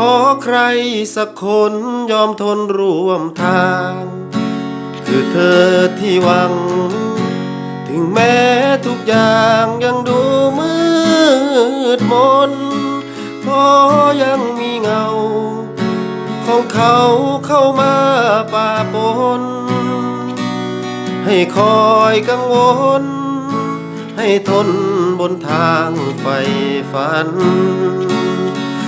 ขอใครสักคนยอมทนร่วมทาง คือเธอที่หวัง ถึงแม้ทุกอย่างยังดูมืดมนเพราะยังมีเงา ของเขาเข้ามาป่าปน ให้คอยกังวล ให้ทนบนทางไฟฝัน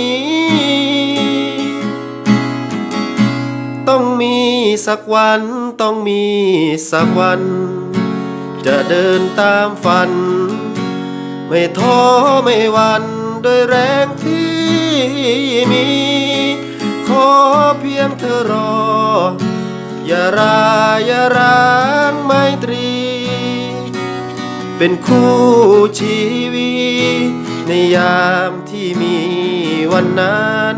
มีสักวันต้องมีสักวัน จะเดินตามฝัน ไม่ท้อไม่หวันด้วยแรงที่มี ขอเพียงเธอรอ อย่าราอย่าร้างไมตรี เป็นคู่ชีวิตในยามที่มีวันนั้น